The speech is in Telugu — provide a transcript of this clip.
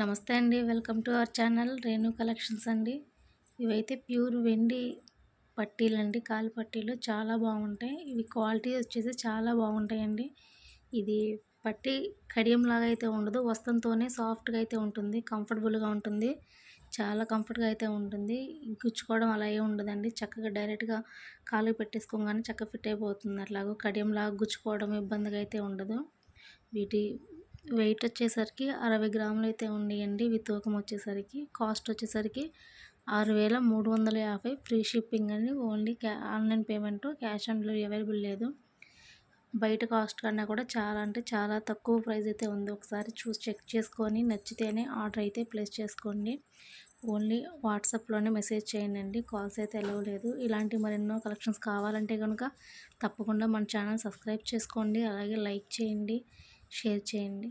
నమస్తే అండి. Welcome to our channel Renu collections అండి. ఇవైతే ప్యూర్ వెండి పట్టీలు అండి కాలు పట్టీలు చాలా బాగుంటాయి. ఇవి క్వాలిటీ వచ్చేసి చాలా బాగుంటాయండి. ఇది పట్టి కడియం లాగా అయితే ఉండదు. వస్త్రంతోనే సాఫ్ట్గా అయితే ఉంటుంది. కంఫర్టబుల్గా ఉంటుంది. చాలా కంఫర్ట్గా అయితే ఉంటుంది. గుచ్చుకోవడం అలా ఏ ఉండదండి. చక్కగా డైరెక్ట్గా కాలు పెట్టేసుకోగానే చక్కగా ఫిట్ అయిపోతుంది. అట్లాగో కడియంలాగా గుచ్చుకోవడం ఇబ్బందిగా అయితే ఉండదు. వీటి వెయిట్ వచ్చేసరికి అరవై గ్రాములు అయితే ఉండేయండి. ఇవి తూకం వచ్చేసరికి కాస్ట్ వచ్చేసరికి ఆరు వేల మూడు వందల యాభై. ఫ్రీ షిప్పింగ్ అండి. ఓన్లీ క్యా online payment cash on delivery available లేదు. బయట కాస్ట్ కన్నా కూడా చాలా అంటే చాలా తక్కువ ప్రైస్ అయితే ఉంది. ఒకసారి చూసి చెక్ చేసుకొని నచ్చితేనే ఆర్డర్ అయితే ప్లేస్ చేసుకోండి. ఓన్లీ వాట్సాప్లోనే మెసేజ్ చేయండి కాల్స్ అయితే ఎలవ్ లేదు. ఇలాంటి మరెన్నో కలెక్షన్స్ కావాలంటే కనుక తప్పకుండా మన ఛానల్ సబ్స్క్రైబ్ చేసుకోండి. అలాగే లైక్ చేయండి. షేర్ చేయండి.